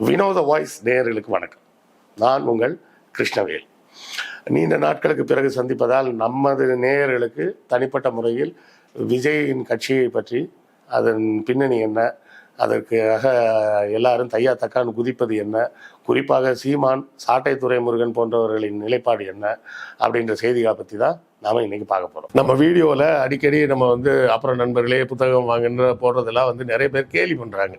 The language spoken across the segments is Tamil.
வினோத வாய்ஸ் நேயர்களுக்கு வணக்கம். நான் உங்கள் கிருஷ்ணவேல். நீண்ட நாட்களுக்கு பிறகு சந்திப்பதால் நமது நேயர்களுக்கு தனிப்பட்ட முறையில் விஜயின் கட்சியை பற்றி அதன் பின்னணி என்ன அதற்காக எல்லாரும் தையா தக்கான் குதிப்பது என்ன குறிப்பாக சீமான் சாட்டை துரைமுருகன் போன்றவர்களின் நிலைப்பாடு என்ன அப்படின்ற செய்திகளை பற்றி தான் நாம் இன்னைக்கு பார்க்க போகிறோம் நம்ம வீடியோவில் அடிக்கடி நம்ம வந்து அப்புறம் நண்பர்களே புத்தகம் வாங்குன்ற போடுறதெல்லாம் வந்து நிறைய பேர் கேலி பண்ணுறாங்க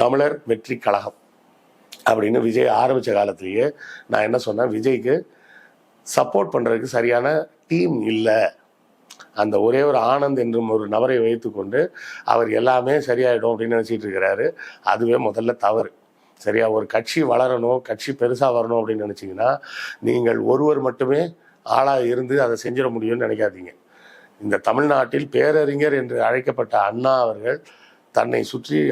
தமிழர் வெற்றி கழகம் அப்படின்னு விஜய் ஆரம்பித்த காலத்திலேயே நான் என்ன சொன்னேன்? விஜய்க்கு சப்போர்ட் பண்ணுறதுக்கு சரியான டீம் இல்லை. அந்த ஒரே ஒரு ஆனந்த் என்றும் ஒரு நபரை வைத்துக்கொண்டு அவர் எல்லாமே சரியாயிடும் அப்படின்னு நினச்சிட்டு இருக்கிறாரு. அதுவே முதல்ல தவறு. சரியா ஒரு கட்சி வளரணும் கட்சி பெருசாக வரணும் அப்படின்னு நினச்சிங்கன்னா நீங்கள் ஒருவர் மட்டுமே ஆளாக இருந்து அதை செஞ்சிட முடியும்னு நினைக்காதீங்க. இந்த தமிழ்நாட்டில் பேரறிஞர் என்று அழைக்கப்பட்ட அண்ணா அவர்கள் தன்னை சுற்றி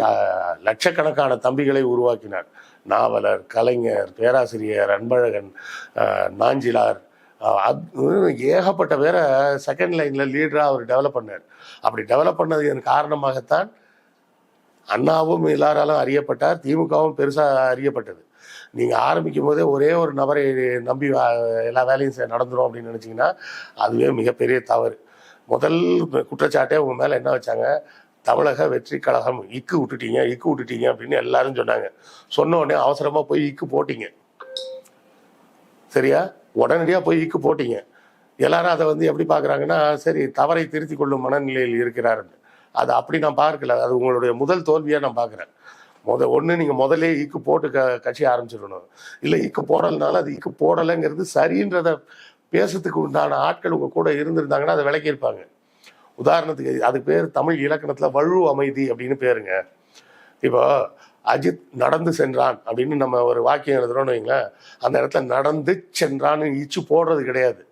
லட்சக்கணக்கான தம்பிகளை உருவாக்கினார். நாவலர் கலைஞர் பேராசிரியர் அன்பழகன் நாஞ்சிலார் அது- ஏகப்பட்ட பேரை செகண்ட் லைனில் லீடராக அவர் டெவலப் பண்ணார். அப்படி டெவலப் பண்ணது காரணமாகத்தான் அண்ணாவும் எல்லாராலும் அறியப்பட்டார் திமுகவும் பெருசாக அறியப்பட்டது. நீங்கள் ஆரம்பிக்கும் போதே ஒரே ஒரு நபரை நம்பி எல்லா வேலையும் நடந்துடும் நடந்துரும் அப்படின்னு நினச்சிங்கன்னா அதுவே மிகப்பெரிய தவறு. முதல் குற்றச்சாட்டே உங்க மேலே என்ன வச்சாங்க? தமிழக வெற்றி கழகம் இக்கு விட்டுட்டீங்க இக்கு விட்டுட்டீங்க அப்படின்னு எல்லாரும் சொன்னாங்க. சொன்ன உடனே அவசரமாக போய் இக்கு போட்டீங்க. சரியா? உடனடியாக போய் இக்கு போட்டீங்க. எல்லாரும் அதை வந்து எப்படி பார்க்குறாங்கன்னா சரி தவறை திருத்தி கொள்ளும் மனநிலையில் இருக்கிறாருன்னு அது அப்படி நான் பார்க்கல. அது உங்களுடைய முதல் தோல்வியாக நான் பார்க்குறேன். முத ஒன்று நீங்கள் முதலே இக்கு போட்டு க கட்சி ஆரம்பிச்சிடணும். இல்லை இக்கு போடலைனால அது இக்கு போடலைங்கிறது சரின்றத பேசுறதுக்கு உண்டான ஆட்கள் உங்கள் கூட இருந்திருந்தாங்கன்னா அதை விளக்கியிருப்பாங்க. உதாரணத்துக்கு அதுக்கு பேர் தமிழ் இலக்கணத்தில் வழு அமைதி அப்படின்னு பேருங்க. இப்போ அஜித் நடந்து சென்றான் அப்படின்னு நம்ம ஒரு வாக்கியம் எழுதுறோம்னு வைங்களேன் அந்த இடத்துல நடந்து சென்றான்னு இச்சு போடுறது கிடையாது.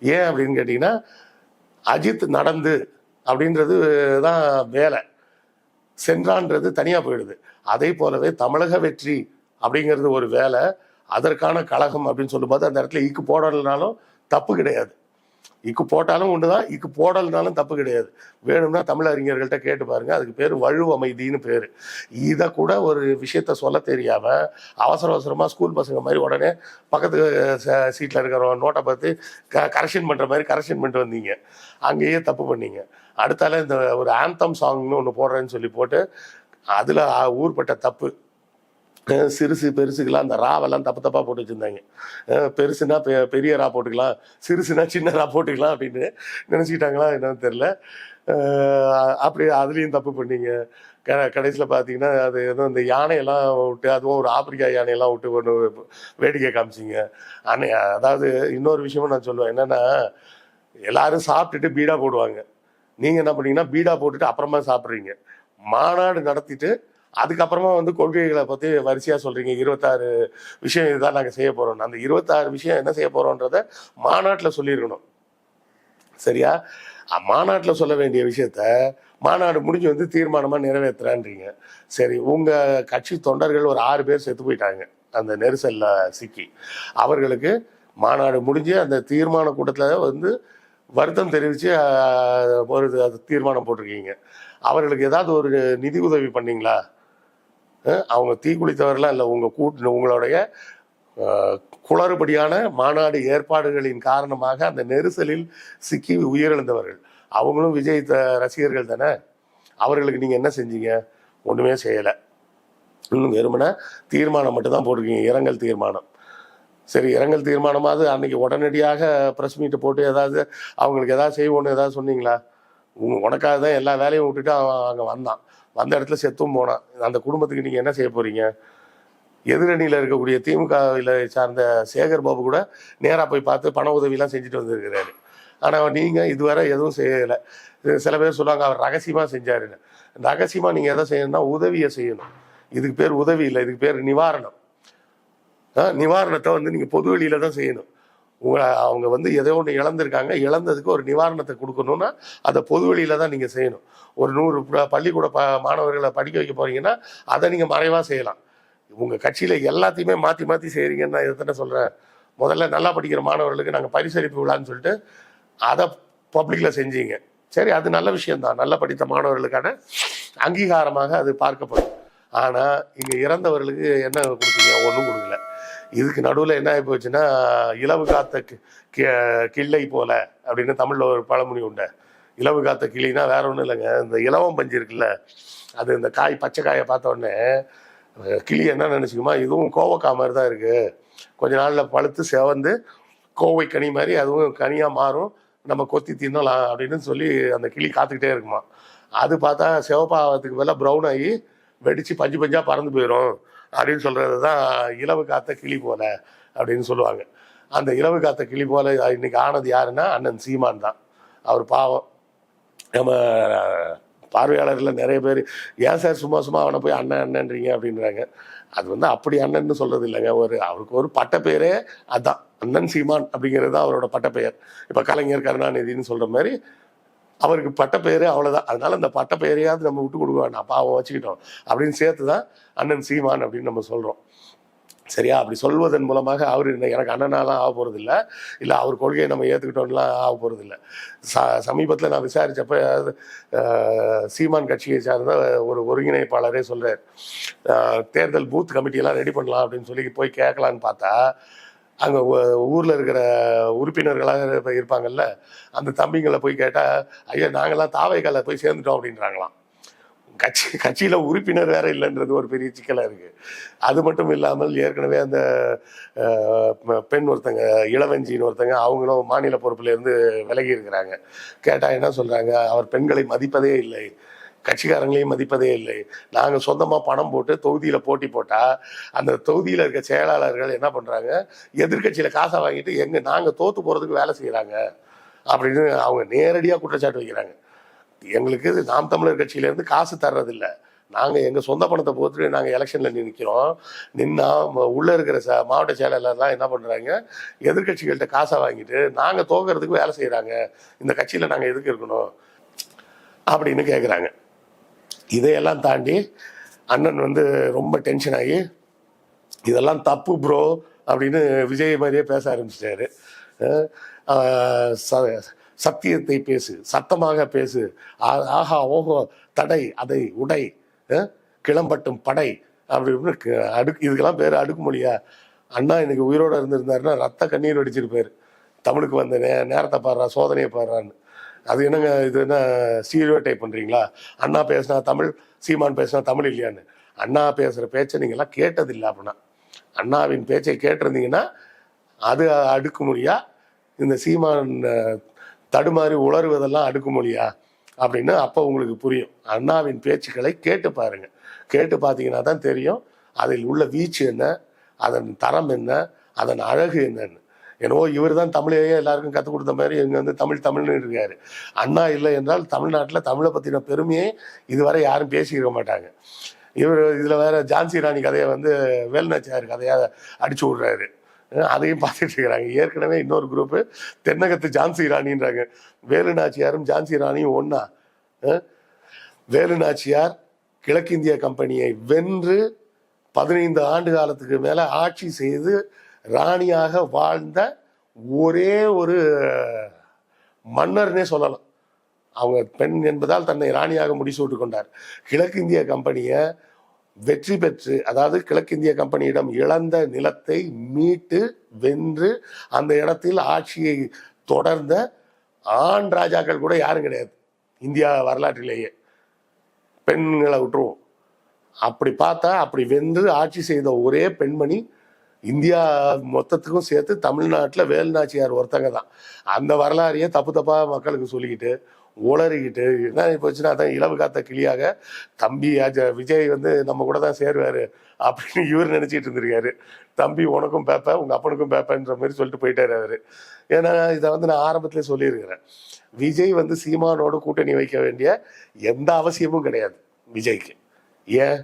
ஏன் அப்படின்னு கேட்டிங்கன்னா அஜித் நடந்து அப்படின்றது தான் வேலை. சென்றான்றது தனியாக போயிடுது. அதே போலவே தமிழக வெற்றி அப்படிங்கிறது ஒரு வேலை. அதற்கான கழகம் அப்படின்னு சொல்லும்போது அந்த இடத்துல இக்கு போடலைனாலும் தப்பு கிடையாது. இக்கு போட்டாலும் ஒன்று தான் இக்கு போடலைனாலும் தப்பு கிடையாது. வேணும்னா தமிழ் அறிஞர்கள்ட்ட கேட்டு பாருங்க அதுக்கு பேர் வழு அமைதின்னு பேர். இதை கூட ஒரு விஷயத்த சொல்ல தெரியாம அவசர அவசரமாக ஸ்கூல் பசங்க மாதிரி உடனே பக்கத்து சீட்டில் இருக்கிற நோட்டை பார்த்து க கரெக்ஷன் பண்ணுற மாதிரி கரெக்ஷன் பண்ணிட்டு வந்தீங்க. அங்கேயே தப்பு பண்ணீங்க. அடுத்தால இந்த ஒரு ஆந்தம் சாங்னு ஒன்று போடுறேன்னு சொல்லி போட்டு அதில் ஊர்பட்ட தப்பு. சிறுசு பெருசுக்கெல்லாம் அந்த ராவெல்லாம் தப்பு தப்பாக போட்டு வச்சுருந்தாங்க. பெருசுனா பெ பெரிய ரா போட்டுக்கலாம் சிறுசுனா சின்ன ரா போட்டுக்கலாம் அப்படின்னு நினச்சிக்கிட்டாங்களா என்னன்னு தெரில அப்படி அதுலேயும் தப்பு பண்ணீங்க. க கடைசியில் பார்த்தீங்கன்னா அது எதுவும் இந்த யானையெல்லாம் விட்டு அதுவும் ஒரு ஆப்பிரிக்கா யானையெல்லாம் விட்டு ஒன்று வேடிக்கை காமிச்சிங்க. அன்னை அதாவது இன்னொரு விஷயமும் நான் சொல்லுவேன். என்னென்னா எல்லாரும் சாப்பிட்டுட்டு பீடா போடுவாங்க. நீங்கள் என்ன பண்ணீங்கன்னா பீடா போட்டுட்டு அப்புறமா சாப்பிட்றீங்க. மாநாடு நடத்திட்டு அதுக்கப்புறமா வந்து கொள்கைகளை பற்றி வரிசையாக சொல்கிறீங்க இருபத்தாறு விஷயம் இதுதான் நாங்கள் செய்ய போகிறோம் அந்த இருபத்தாறு விஷயம் என்ன செய்ய போகிறோன்றத மாநாட்டில் சொல்லியிருக்கணும். சரியா? மாநாட்டில் சொல்ல வேண்டிய விஷயத்த மாநாடு முடிஞ்சு வந்து தீர்மானமாக நிறைவேற்றுறான்றீங்க சரி உங்கள் கட்சி தொண்டர்கள் ஒரு ஆறு பேர் செத்து போயிட்டாங்க. அந்த நெரிசலில் சிக்கி. அவர்களுக்கு மாநாடு முடிஞ்சு அந்த தீர்மான கூட்டத்தில் வந்து வருத்தம் தெரிவித்து ஒரு அது தீர்மானம் போட்டிருக்கீங்க. அவர்களுக்கு ஏதாவது ஒரு நிதி உதவி பண்ணீங்களா? அவங்க தீக்குளித்தவர்களாம் இல்லை உங்கள் கூட்டு உங்களுடைய குளறுபடியான மாநாடு ஏற்பாடுகளின் காரணமாக அந்த நெரிசலில் சிக்கி உயிரிழந்தவர்கள். அவங்களும் விஜய் த ரசிகர்கள் தானே? அவர்களுக்கு நீங்கள் என்ன செஞ்சீங்க? ஒன்றுமே செய்யலை. இன்னும் வெறுமனே தீர்மானம் மட்டும்தான் போட்டிருக்கீங்க இரங்கல் தீர்மானம். சரி இரங்கல் தீர்மானமாவது அன்னைக்கு உடனடியாக ப்ரெஸ் மீட்டு போட்டு ஏதாவது அவங்களுக்கு ஏதாவது செய்வோன்னு ஏதாவது சொன்னீங்களா? உங்க உனக்காக தான் எல்லா வேலையும் விட்டுட்டு அவன் அங்கே வந்தான். வந்த இடத்துல செத்தும் போனான். அந்த குடும்பத்துக்கு நீங்கள் என்ன செய்ய போறீங்க? எதிரணியில் இருக்கக்கூடிய திமுகவில் சார்ந்த சேகர் பாபு கூட நேராக போய் பார்த்து பண உதவிலாம் செஞ்சுட்டு வந்திருக்கிறாரு. ஆனால் நீங்கள் இதுவரை எதுவும் செய்யலை. சில பேர் சொல்லுவாங்க அவர் ரகசியமாக செஞ்சாருன்னு. ரகசியமாக நீங்கள் எதை செய்யணும்னா உதவியை செய்யணும். இதுக்கு பேர் உதவி இல்லை இதுக்கு பேர் நிவாரணம். ஆ, நிவாரணத்தை வந்து நீங்கள் பொது வெளியில தான் செய்யணும். உங்களை அவங்க வந்து ஏதோ ஒன்று இழந்திருக்காங்க இழந்ததுக்கு ஒரு நிவாரணத்தை கொடுக்கணும்னா அதை பொது வெளியில தான் நீங்கள் செய்யணும். ஒரு நூறு பள்ளிக்கூட ப மாணவர்களை படிக்க வைக்க போகிறீங்கன்னா அதை நீங்கள் மறைவாக செய்யலாம். உங்கள் கட்சியில் எல்லாத்தையுமே மாற்றி மாற்றி செய்கிறீங்கன்னு நான் எத்தனை சொல்கிறேன் முதல்ல நல்லா படிக்கிற மாணவர்களுக்கு நாங்கள் பரிசளிப்பு விழான்னு சொல்லிட்டு அதை பப்ளிக்கில் செஞ்சீங்க. சரி அது நல்ல விஷயம்தான். நல்லா படித்த மாணவர்களுக்கான அங்கீகாரமாக அது பார்க்கப்படும். ஆனால் இங்கே இறந்தவர்களுக்கு என்ன கொடுத்தீங்க ஒன்றும் கொடுக்கல. இதுக்கு நடுவில் என்ன ஆகி போச்சுன்னா இலவு காத்த கி- கி- கிள்ளை போல அப்படின்னு தமிழில் ஒரு பழமொழி உண்டு. இலவு காத்த கிளினா வேற ஒன்றும் இல்லைங்க. இந்த இலவம் பஞ்சு இருக்குல்ல அது இந்த காய் பச்சை காயை பார்த்த உடனே கிளி என்ன நினச்சிக்குமா? இதுவும் கோவக்காய் மாதிரி தான் இருக்குது கொஞ்ச நாளில் பழுத்து செவந்து கோவை கனி மாதிரி அதுவும் கனியாக மாறும். நம்ம கொத்தி தின்னலாம் அப்படின்னு சொல்லி அந்த கிளி காத்துக்கிட்டே இருக்குமா. அது பார்த்தா சிவப்பாவத்துக்கு பதிலாக ப்ரௌன் ஆகி வெடிச்சு பஞ்சு பஞ்சா பறந்து போயிடும் அப்படின்னு சொல்றது தான் இலவு காத்த கிளி போல அப்படின்னு சொல்லுவாங்க. அந்த இலவு காத்த கிளி போல இன்னைக்கு ஆனது யாருன்னா அண்ணன் சீமான் தான். அவர் பாவம். நம்ம பார்வையாளர்கள் நிறைய பேர் ஏன் சார் சும்மா சும்மா அவனை போய் அண்ணன் அண்ணன்றீங்க? அப்படின்றாங்க. அது வந்து அப்படி அண்ணன்னு சொல்றது இல்லைங்க. ஒரு அவருக்கு ஒரு பட்ட அதான். அண்ணன் சீமான் அப்படிங்கிறது தான் அவரோட பட்டப்பெயர் பெயர். இப்போ கலைஞர் கருணாநிதினு சொல்ற மாதிரி அவருக்கு பட்டப்பெயரே அவ்வளோதான் அவ்வளவுதான். அதனால அந்த பட்டப்பெயரையாவது நம்ம விட்டு கொடுக்க வேண்டாம் பாவம் வச்சுக்கிட்டோம். அப்படின்னு சேர்த்து தான் அண்ணன் சீமான் அப்படின்னு நம்ம சொல்றோம். சரியா? அப்படி சொல்வதன் மூலமாக அவர் எனக்கு அண்ணனாலாம் ஆக போறது இல்லை இல்லை அவர் கொள்கையை நம்ம ஏத்துக்கிட்டோம்லாம் ஆக போறது இல்லை ச சமீபத்தில் நான் விசாரிச்சப்ப சீமான் கட்சியை சார்ந்த ஒரு ஒருங்கிணைப்பாளரே சொல்றார். தேர்தல் பூத் கமிட்டியெல்லாம் ரெடி பண்ணலாம் அப்படின்னு சொல்லி போய் கேட்கலான்னு பார்த்தா அங்கே ஊரில் இருக்கிற உறுப்பினர்களாக இருப்பாங்கல்ல அந்த தம்பிங்களை போய் கேட்டால் ஐயா நாங்களாம் தாவைக்கால போய் சேர்ந்துட்டோம் அப்படின்றாங்களாம். கட்சி கட்சியில் உறுப்பினர் வேற இல்லைன்றது ஒரு பெரிய சிக்கலாக இருக்குது அது மட்டும் இல்லாமல் ஏற்கனவே அந்த பெண் ஒருத்தங்க இளவஞ்சின்னு ஒருத்தங்க அவங்களும் மாநில பொறுப்புல இருந்து விலகி இருக்கிறாங்க. கேட்டால் என்ன சொல்கிறாங்க அவர் பெண்களை மதிப்பதே இல்லை. கட்சிக்காரங்களையும் மதிப்பதே இல்லை. நாங்கள் சொந்தமாக பணம் போட்டு தொகுதியில் போட்டி போட்டால் அந்த தொகுதியில் இருக்க செயலாளர்கள் என்ன பண்ணுறாங்க எதிர்க்கட்சியில் காசை வாங்கிட்டு எங்கே நாங்கள் தோற்று போகிறதுக்கு வேலை செய்கிறாங்க அப்படின்னு அவங்க நேரடியாக குற்றச்சாட்டு வைக்கிறாங்க. எங்களுக்கு நாம் தமிழர் கட்சியிலேருந்து காசு தர்றதில்லை. நாங்கள் எங்கள் சொந்த பணத்தை போட்டு நாங்கள் எலெக்ஷனில் நிற்கிறோம் நின்னா ம- இருக்கிற ச மாவட்ட செயலாளர்லாம் என்ன பண்ணுறாங்க எதிர்க்கட்சிகள்கிட்ட காசை வாங்கிட்டு நாங்கள் தோக்கிறதுக்கு வேலை செய்கிறாங்க இந்த கட்சியில் நாங்கள் எதுக்கு இருக்கணும்? அப்படின்னு கேட்குறாங்க இதையெல்லாம் தாண்டி அண்ணன் வந்து ரொம்ப டென்ஷன் ஆகி இதெல்லாம் தப்பு ப்ரோ அப்படின்னு விஜய் மாதிரியே பேச ஆரம்பிச்சிட்டாரு. ச- சத்தியத்தை பேசு சத்தமாக பேசு. ஆ- ஆஹா ஓஹோ தடை அதை உடை கிளம்பட்டும் படை அப்படி இப்படின்னு க- அடுக்கு இதுக்கெல்லாம் பேர் அடுக்குமொழியா? அண்ணா இன்னைக்கு உயிரோட இருந்திருந்தாருன்னா ரத்த கண்ணீர் அடிச்சிருப்பாரு. தமிழுக்கு வந்த நே நேரத்தை பாடுறா சோதனையை பாடுறான்னு. அது என்னங்க இது என்ன ஸ்டீரியோ டைப் பண்ணுறீங்களா அண்ணா பேசினா தமிழ் சீமான் பேசினா தமிழ் இல்லையான்னு. அண்ணா பேசுகிற பேச்சை நீங்கள்லாம் கேட்டதில்லை அப்படின்னா. அண்ணாவின் பேச்சை கேட்டிருந்தீங்கன்னா அது அடுக்குமொழியா? இந்த சீமான் தடுமாறி உளறுவதெல்லாம் அடுக்குமொழியா? அப்படின்னு அப்போ உங்களுக்கு புரியும். அண்ணாவின் பேச்சுக்களை கேட்டு பாருங்க. கேட்டு பார்த்தீங்கன்னா தான் தெரியும் அதில் உள்ள வீச்சு என்ன அதன் தரம் என்ன அதன் அழகு என்னன்னு. என்னவோ இவர் தான் தமிழையே எல்லாருக்கும் கற்றுக் கொடுத்த மாதிரி இங்கே வந்து தமிழ் தமிழ்னு இருக்காரு. அண்ணா இல்லை என்றால் தமிழ்நாட்டில் தமிழை பற்றின பெருமையே இதுவரை யாரும் பேசியிருக்க மாட்டாங்க. இவர் இதில் வேற ஜான்சி ராணி கதையை வந்து வேலுநாச்சியார் கதையாக அடிச்சு விடுறாரு. அதையும் பார்த்துட்டு இருக்கிறாங்க. ஏற்கனவே இன்னொரு குரூப்பு தென்னகத்து ஜான்சி ராணின்றாங்க. வேலுநாச்சியாரும் ஜான்சி ராணியும் ஒன்றா வேலுநாச்சியார் கிழக்கிந்திய கம்பெனியை வென்று பதினைந்து ஆண்டு காலத்துக்கு மேலே ஆட்சி செய்து ராணியாக வாழ்ந்த ஒரே ஒரு மன்னர்னே சொல்லலாம். அவங்க பெண் என்பதால் தன்னை ராணியாக முடிசூட்டு கொண்டார். கிழக்கிந்திய கம்பெனியை வெற்றி பெற்று அதாவது கிழக்கிந்திய கம்பெனியிடம் இழந்த நிலத்தை மீட்டு வென்று அந்த இடத்தில் ஆட்சியை தொடர்ந்த ஆண் ராஜாக்கள் கூட யாரும் கிடையாது. இந்தியா வரலாற்றிலேயே. பெண்களை விட்டுருவோம். அப்படி பார்த்தா அப்படி வென்று ஆட்சி செய்த ஒரே பெண்மணி இந்தியா மொத்தத்துக்கும் சேர்த்து தமிழ்நாட்டில் வேலுநாச்சியார் ஒருத்தங்க தான். அந்த வரலாறையே தப்பு தப்பாக மக்களுக்கு சொல்லிக்கிட்டு உளறிக்கிட்டு என்ன போச்சுன்னா அதான் இளவு காத்த கிளியாக தம்பி அஜ- விஜய் வந்து நம்ம கூட தான் சேருவார் அப்படின்னு இவர் நினச்சிட்டு இருந்திருக்காரு. தம்பி உனக்கும் பேப்பேன் உங்கள் அப்பனுக்கும் பேப்பேன்ற மாதிரி சொல்லிட்டு போயிட்டார் அவர். ஏன்னா இதை வந்து நான் ஆரம்பத்திலே சொல்லியிருக்கிறேன். விஜய் வந்து சீமானோடு கூட்டணி வைக்க வேண்டிய எந்த அவசியமும் கிடையாது விஜய்க்கு. ஏன்?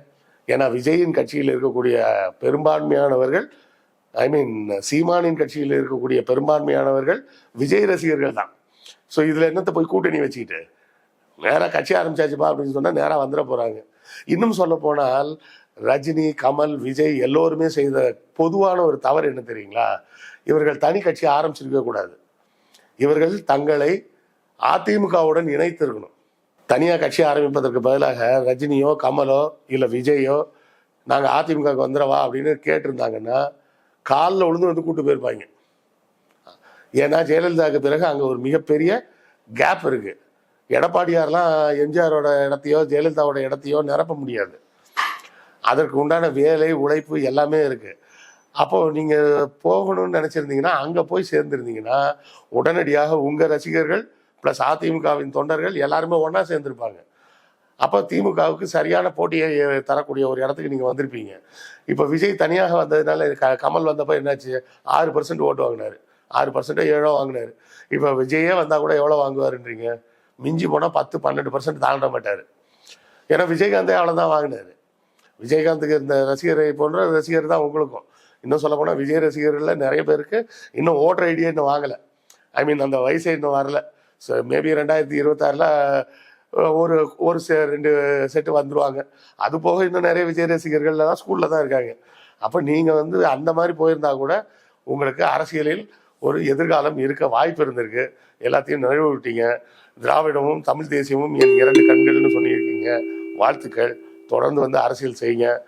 ஏன்னா விஜயின் கட்சியில் இருக்கக்கூடிய பெரும்பான்மையானவர்கள் ஐ மீன் சீமானின் கட்சியில் இருக்கக்கூடிய பெரும்பான்மையானவர்கள் விஜய் ரசிகர்கள் தான். ஸோ இதில் என்னத்தை போய் கூட்டணி வச்சுக்கிட்டு? நேராக கட்சி ஆரம்பிச்சாச்சுப்பா அப்படின்னு சொன்னால் நேராக வந்துட போகிறாங்க இன்னும் சொல்ல போனால் ரஜினி கமல் விஜய் எல்லோருமே செய்த பொதுவான ஒரு தவறு என்ன தெரியுங்களா? இவர்கள் தனி கட்சி ஆரம்பிச்சிருக்க கூடாது. இவர்கள் தங்களை அதிமுகவுடன் இணைத்திருக்கணும். தனியாக கட்சி ஆரம்பிப்பதற்கு பதிலாக ரஜினியோ கமலோ இல்லை விஜயோ நாங்கள் அதிமுகவுக்கு வந்துடவா அப்படின்னு கேட்டிருந்தாங்கன்னா காலில் விழுந்து வந்து கூட்டு போயிருப்பாங்க. ஏன்னா ஜெயலலிதாவுக்கு பிறகு அங்கே ஒரு மிகப்பெரிய கேப் இருக்கு. எடப்பாடியார்லாம் எம்ஜிஆரோட இடத்தையோ ஜெயலலிதாவோட இடத்தையோ நிரப்ப முடியாது. அதற்கு உண்டான வேலை உழைப்பு எல்லாமே இருக்குது அப்போ நீங்கள் போகணும்னு நினச்சிருந்தீங்கன்னா அங்கே போய் சேர்ந்துருந்தீங்கன்னா உடனடியாக உங்கள் ரசிகர்கள் ப்ளஸ் அதிமுகவின் தொண்டர்கள் எல்லாருமே ஒன்றா சேர்ந்துருப்பாங்க. அப்போ திமுகவுக்கு சரியான போட்டியை தரக்கூடிய ஒரு இடத்துக்கு நீங்கள் வந்திருப்பீங்க. இப்போ விஜய் தனியாக வந்ததுனால க- கமல் வந்தப்போ என்னாச்சு? ஆறு பர்சன்ட் ஓட்டு வாங்கினாரு. ஆறு பர்சன்ட்டோ ஏழோ வாங்கினார். இப்போ விஜயே வந்தால் கூட எவ்வளோ வாங்குவாருன்றீங்க? மிஞ்சி போனால் பத்து பன்னெண்டு பர்சன்ட் தாண்ட மாட்டார். ஏன்னா விஜயகாந்தே அவ்வளோதான் வாங்கினாரு. விஜயகாந்துக்கு இந்த ரசிகரை போன்ற ரசிகர் தான் உங்களுக்கும். இன்னும் சொல்ல போனால் விஜய் ரசிகர்களில் நிறைய பேருக்கு இன்னும் ஓட்டர் ஐடியா இன்னும் வாங்கலை. ஐ மீன் அந்த வயசே இன்னும் வரல. ஸோ மேபி ரெண்டாயிரத்தி இருபத்தாறில் ஒரு ஒரு செ- ரெண்டு செட்டு வந்துருவாங்க. அது போக இன்னும் நிறைய விஜய் ரசிகர்கள் தான் ஸ்கூலில் தான் இருக்காங்க. அப்போ நீங்கள் வந்து அந்த மாதிரி போயிருந்தா கூட உங்களுக்கு அரசியலில் ஒரு எதிர்காலம் இருக்க வாய்ப்பு இருந்திருக்கு. எல்லாத்தையும் நிறைவு விட்டீங்க. திராவிடமும் தமிழ் தேசியமும் என் இரண்டு கண்கள்னு சொல்லியிருக்கீங்க. வாழ்த்துக்கள். தொடர்ந்து வந்து அரசியல் செய்யுங்க.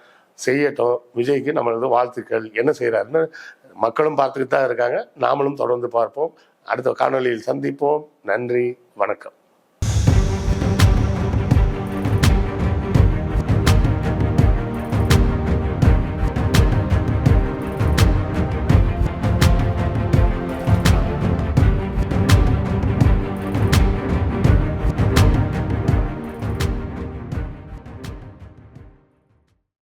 செய்யட்டும். விஜய்க்கு நம்மளது வாழ்த்துக்கள். என்ன செய்கிறாருன்னு மக்களும் பார்த்துக்கிட்டு தான் இருக்காங்க. நாமளும் தொடர்ந்து பார்ப்போம். அடுத்த காணொளியில் சந்திப்போம். நன்றி. வணக்கம்.